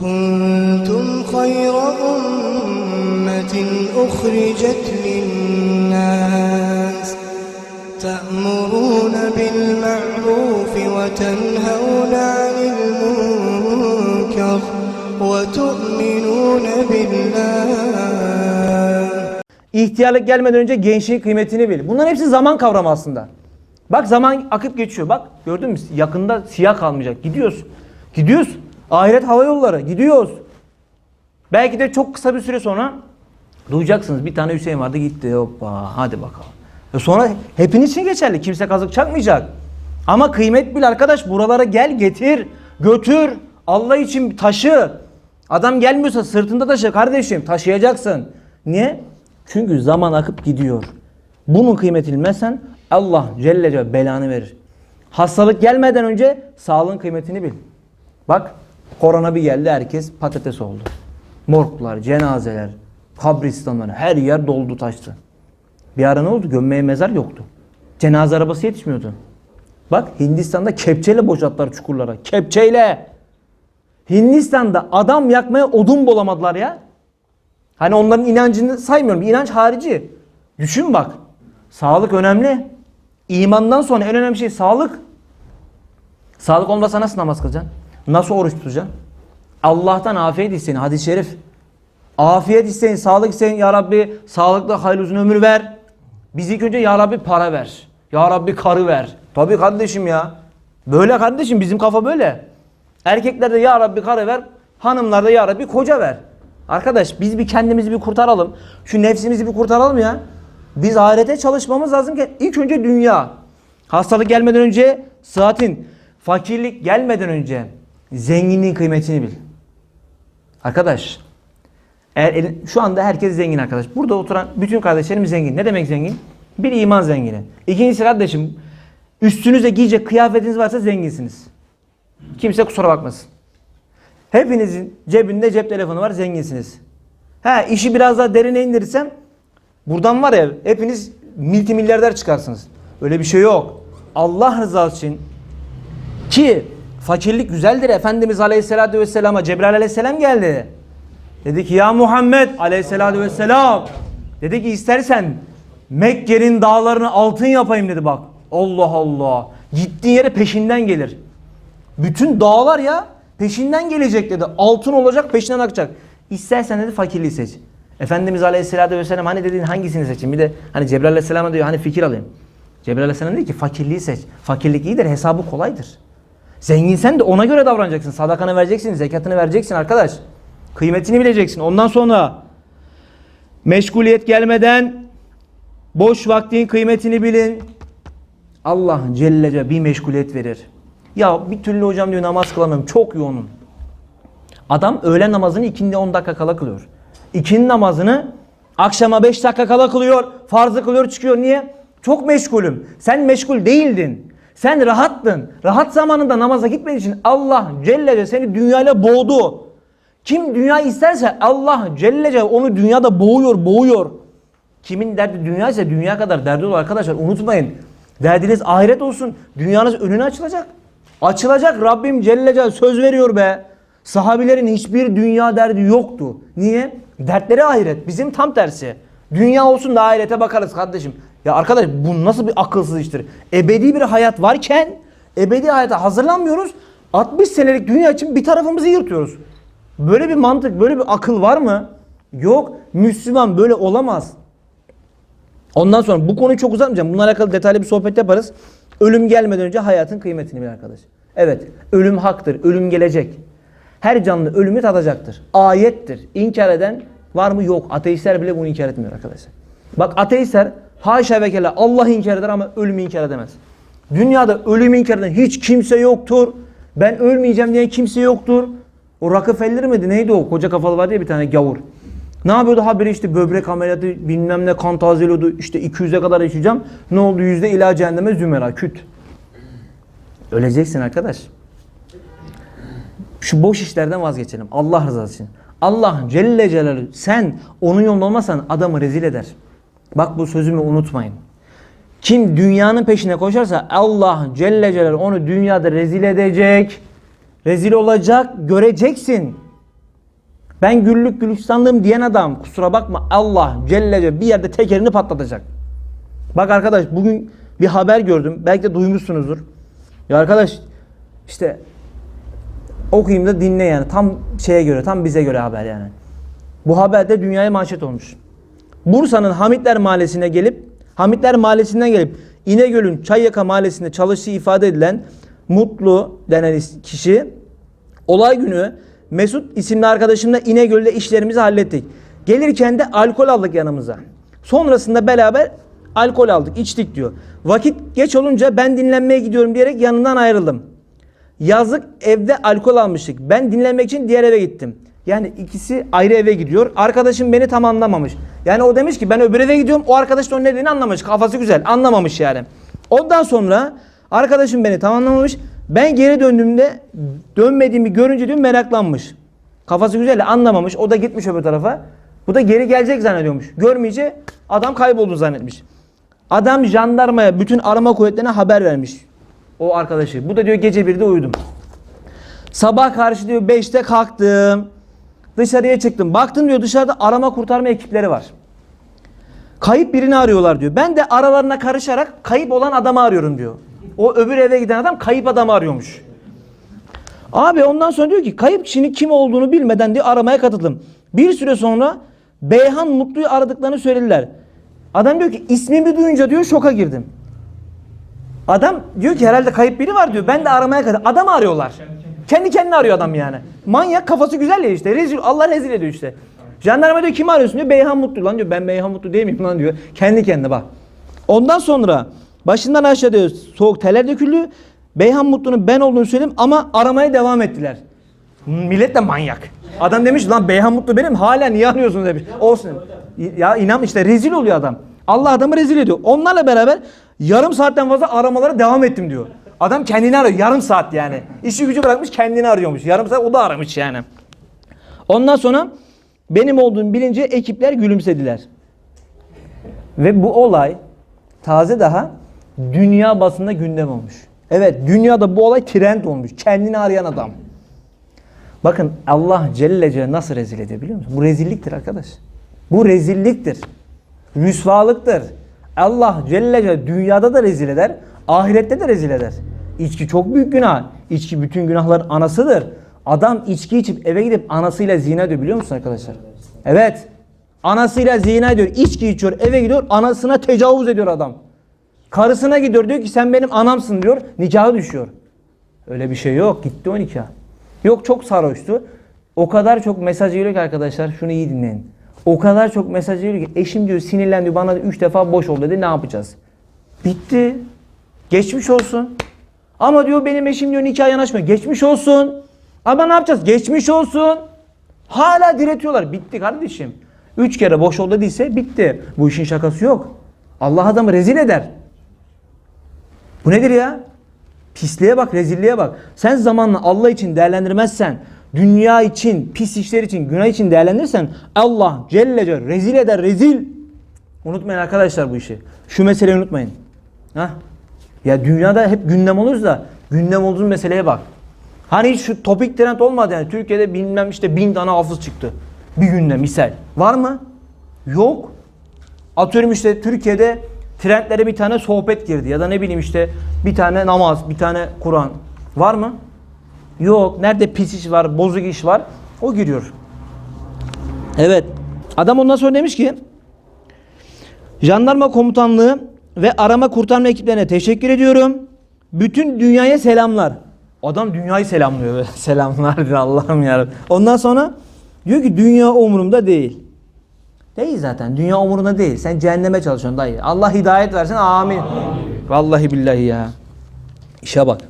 كنتم خير أمة أخرجت للناس تأمرون بالمعروف وتنهون عن المنكر وتؤمنون بالله İhtiyarlık gelmeden önce gençliğin kıymetini bil. Bunların hepsi zaman kavramı aslında. Bak zaman akıp geçiyor. Bak gördün mü? Yakında siyah kalmayacak. Gidiyoruz. Gidiyoruz. Ahiret hava yolları. Gidiyoruz. Belki de çok kısa bir süre sonra duyacaksınız. Bir tane Hüseyin vardı gitti. Hoppa hadi bakalım. E sonra hepiniz için geçerli. Kimse kazık çakmayacak. Ama kıymet bil arkadaş. Buralara gel getir. Götür. Allah için taşı. Adam gelmiyorsa sırtında taşı kardeşim. Taşıyacaksın. Niye? Çünkü zaman akıp gidiyor. Bunun kıymetini bilmezsen Allah Celle Celle belanı verir. Hastalık gelmeden önce sağlığın kıymetini bil. Bak korona bir geldi herkes patates oldu. Morglar, cenazeler, kabristanlar her yer doldu taştı. Bir ara ne oldu? Gömmeye mezar yoktu. Cenaze arabası yetişmiyordu. Bak Hindistan'da kepçeyle boşalttılar çukurlara. Kepçeyle. Hindistan'da adam yakmaya odun bulamadılar ya. Hani onların inancını saymıyorum. İnanç harici. Düşün bak. Sağlık önemli. İmandan sonra en önemli şey sağlık. Sağlık olmasa nasıl namaz kılacaksın? Nasıl oruç tutacaksın? Allah'tan afiyet isteyin. Hadis-i şerif. Afiyet isteyin, sağlık isteyin. Ya Rabbi sağlıklı hayırlı uzun ömür ver. Biz ilk önce Ya Rabbi para ver. Ya Rabbi karı ver. Tabii kardeşim ya. Böyle kardeşim bizim kafa böyle. Erkekler de Ya Rabbi karı ver. Hanımlar da Ya Rabbi koca ver. Arkadaş biz bir kendimizi bir kurtaralım. Şu nefsimizi bir kurtaralım ya. Biz ahirete çalışmamız lazım ki ilk önce dünya. Hastalık gelmeden önce sıhhatin, fakirlik gelmeden önce zenginliğin kıymetini bil. Arkadaş eğer elin- şu anda herkes zengin arkadaş. Burada oturan bütün kardeşlerim zengin. Ne demek zengin? Bir iman zengini. İkincisi kardeşim üstünüze giyecek kıyafetiniz varsa zenginsiniz. Kimse kusura bakmasın. Hepinizin cebinde cep telefonu var zenginsiniz. Ha işi biraz daha derine indirirsem buradan var ya hepiniz multimilyarder çıkarsınız. Öyle bir şey yok. Allah rızası için ki fakirlik güzeldir. Efendimiz Aleyhisselatü Vesselam'a Cebrail Aleyhisselam geldi. Dedi ki ya Muhammed Aleyhisselatü Vesselam dedi ki istersen Mekke'nin dağlarını altın yapayım dedi bak. Allah Allah. Gittiğin yere peşinden gelir. Bütün dağlar ya peşinden gelecek dedi. Altın olacak peşinden akacak. İstersen dedi fakirliği seç. Efendimiz Aleyhisselatü Vesselam hani dediğin hangisini seçeyim? Bir de hani Cebrail Aleyhisselam'a diyor hani fikir alayım. Cebrail Aleyhisselam dedi ki fakirliği seç. Fakirlik iyidir hesabı kolaydır. Zenginsen de ona göre davranacaksın. Sadakanı vereceksin, zekatını vereceksin arkadaş. Kıymetini bileceksin. Ondan sonra meşguliyet gelmeden boş vaktin kıymetini bilin. Allah Celle Celle bir meşguliyet verir. Ya bir türlü hocam diyor namaz kılamıyorum. Çok yoğunum. Adam öğlen namazını ikindi 10 dakika kala kılıyor. İkindi namazını akşama 5 dakika kala kılıyor. Farzı kılıyor çıkıyor. Niye? Çok meşgulüm. Sen meşgul değildin. Sen rahattın. Rahat zamanında namaza gitmediğin için Allah Celle Celle seni dünyayla boğdu. Kim dünya isterse Allah Celle Celle onu dünyada boğuyor, boğuyor. Kimin derdi dünya ise dünya kadar derdi olur arkadaşlar. Unutmayın. Derdiniz ahiret olsun. Dünyanız önüne açılacak. Açılacak. Rabbim Celle Celle söz veriyor be. Sahabilerin hiçbir dünya derdi yoktu. Niye? Dertleri ahiret. Bizim tam tersi. Dünya olsun da ahirete bakarız kardeşim. Ya arkadaş bu nasıl bir akılsız iştir? Ebedi bir hayat varken ebedi hayata hazırlanmıyoruz. 60 senelik dünya için bir tarafımızı yırtıyoruz. Böyle bir mantık, böyle bir akıl var mı? Yok. Müslüman böyle olamaz. Ondan sonra bu konuyu çok uzatmayacağım. Bununla alakalı detaylı bir sohbet yaparız. Ölüm gelmeden önce hayatın kıymetini bil arkadaş. Evet, ölüm haktır. Ölüm gelecek. Her canlı ölümü tadacaktır. Ayettir. İnkar eden var mı? Yok. Ateistler bile bunu inkar etmiyor arkadaşlar. Bak ateistler haşa ve kella Allah inkar eder ama ölümü inkar edemez. Dünyada ölümü inkar eden hiç kimse yoktur. Ben ölmeyeceğim diyen kimse yoktur. O Rockefeller miydi? Neydi o? Koca kafalı vardı ya bir tane gavur. Ne yapıyordu? Haberi işte böbrek ameliyatı bilmem ne kan tazeliyordu. İşte 200'e kadar yaşayacağım. Ne oldu? Yüzde ila cehenneme zümera. Küt. Öleceksin arkadaş. Şu boş işlerden vazgeçelim. Allah rızası için. Allah Celle Celaluhu sen onun yolunda olmasan adamı rezil eder. Bak bu sözümü unutmayın. Kim dünyanın peşine koşarsa Allah Celle Celaluhu onu dünyada rezil edecek. Rezil olacak, göreceksin. Ben güllük gülistanlığım diyen adam kusura bakma Allah Celle Celle bir yerde tekerini patlatacak. Bak arkadaş bugün bir haber gördüm. Belki de duymuşsunuzdur. Ya arkadaş işte okuyayım da dinle yani. Tam şeye göre, tam bize göre haber yani. Bu haberde dünyaya manşet olmuş. Bursa'nın Hamitler Mahallesi'ne gelip Hamitler Mahallesi'nden gelip İnegöl'ün Çayyaka Mahallesi'nde çalıştığı ifade edilen Mutlu denen kişi olay günü Mesut isimli arkadaşımla İnegöl'de işlerimizi hallettik. Gelirken de alkol aldık yanımıza. Sonrasında beraber alkol aldık, içtik diyor. Vakit geç olunca ben dinlenmeye gidiyorum diyerek yanından ayrıldım. Yazlık evde alkol almıştık. Ben dinlenmek için diğer eve gittim. Yani ikisi ayrı eve gidiyor. Arkadaşım beni tam anlamamış. Yani o demiş ki ben öbür eve gidiyorum. O arkadaş da onun dediğini anlamamış. Kafası güzel. Anlamamış yani. Ondan sonra arkadaşım beni tam anlamamış. Ben geri döndüğümde dönmediğimi görünce diyor meraklanmış. Kafası güzel anlamamış. O da gitmiş öbür tarafa. Bu da geri gelecek zannediyormuş. Görmeyince adam kayboldu zannetmiş. Adam jandarmaya bütün arama kuvvetlerine haber vermiş. O arkadaşı. Bu da diyor gece 1'de uyudum. Sabah karşı diyor 5'te kalktım. Dışarıya çıktım. Baktım diyor dışarıda arama kurtarma ekipleri var. Kayıp birini arıyorlar diyor. Ben de aralarına karışarak kayıp olan adamı arıyorum diyor. O öbür eve giden adam kayıp adamı arıyormuş. Abi ondan sonra diyor ki kayıp kişinin kim olduğunu bilmeden diyor aramaya katıldım. Bir süre sonra Beyhan Mutlu'yu aradıklarını söylediler. Adam diyor ki ismimi duyunca diyor şoka girdim. Adam diyor ki herhalde kayıp biri var diyor. Ben de aramaya katıldım. Adamı arıyorlar. Kendi kendine arıyor adam yani. Manyak kafası güzel ya işte. Rezil, Allah rezil ediyor işte. Jandarma diyor kimi arıyorsun diyor. Beyhan Mutlu lan diyor. Ben Beyhan Mutlu değil miyim lan diyor. Kendi kendine bak. Ondan sonra başından aşağı diyor soğuk teller döküldü. Beyhan Mutlu'nun ben olduğunu söyledim ama aramaya devam ettiler. Millet de manyak. Adam demiş lan Beyhan Mutlu benim hala niye arıyorsunuz demiş. Olsun. Ya inan işte rezil oluyor adam. Allah adamı rezil ediyor. Onlarla beraber yarım saatten fazla aramalara devam ettim diyor. Adam kendini arıyor yarım saat yani. İşi gücü bırakmış kendini arıyormuş. Yarım saat o da aramış yani. Ondan sonra benim olduğum bilince ekipler gülümsediler. Ve bu olay taze daha dünya basında gündem olmuş. Evet dünyada bu olay trend olmuş. Kendini arayan adam. Bakın Allah Celle Celle nasıl rezil ediyor biliyor musun? Bu rezilliktir arkadaş. Bu rezilliktir. Rüsvalıktır. Allah Celle Celle dünyada da rezil eder, ahirette de rezil eder. İçki çok büyük günah. İçki bütün günahların anasıdır. Adam içki içip eve gidip anasıyla zina ediyor biliyor musun arkadaşlar? Evet. Anasıyla zina ediyor. İçki içiyor, eve gidiyor, anasına tecavüz ediyor adam. Karısına gidiyor diyor ki sen benim anamsın diyor. Nikahı düşüyor. Öyle bir şey yok. Gitti o nikah. Yok çok sarhoştu. O kadar çok mesaj geliyor ki arkadaşlar şunu iyi dinleyin. O kadar çok mesaj geliyor ki eşim diyor sinirlendi bana 3 defa boş ol dedi ne yapacağız? Bitti. Geçmiş olsun. Ama diyor benim eşim diyor nikah yanaşmıyor. Geçmiş olsun. Ama ne yapacağız? Geçmiş olsun. Hala diretiyorlar. Bitti kardeşim. Üç kere boş ol dediyse bitti. Bu işin şakası yok. Allah adamı rezil eder. Bu nedir ya? Pisliğe bak, rezilliğe bak. Sen zamanla Allah için değerlendirmezsen, dünya için, pis işler için, günah için değerlendirirsen Allah Celle Celle rezil eder, rezil. Unutmayın arkadaşlar bu işi. Şu meseleyi unutmayın. Ha? Ya dünyada hep gündem oluruz da gündem olduğu meseleye bak. Hani hiç şu topik trend olmadı yani. Türkiye'de bilmem işte bin tane hafız çıktı. Bir günde misal. Var mı? Yok. Atıyorum işte Türkiye'de trendlere bir tane sohbet girdi ya da ne bileyim işte bir tane namaz, bir tane Kur'an. Var mı? Yok. Nerede pis iş var, bozuk iş var o giriyor. Evet. Adam ondan sonra demiş ki Jandarma komutanlığı ve arama kurtarma ekiplerine teşekkür ediyorum. Bütün dünyaya selamlar. Adam dünyayı selamlıyor. Selamlar diyor Allah'ım ya. Ondan sonra diyor ki dünya umurumda değil. Değil zaten. Dünya umurunda değil. Sen cehenneme çalışıyorsun dayı. Allah hidayet versin. Amin. Vallahi billahi ya. İşe bak.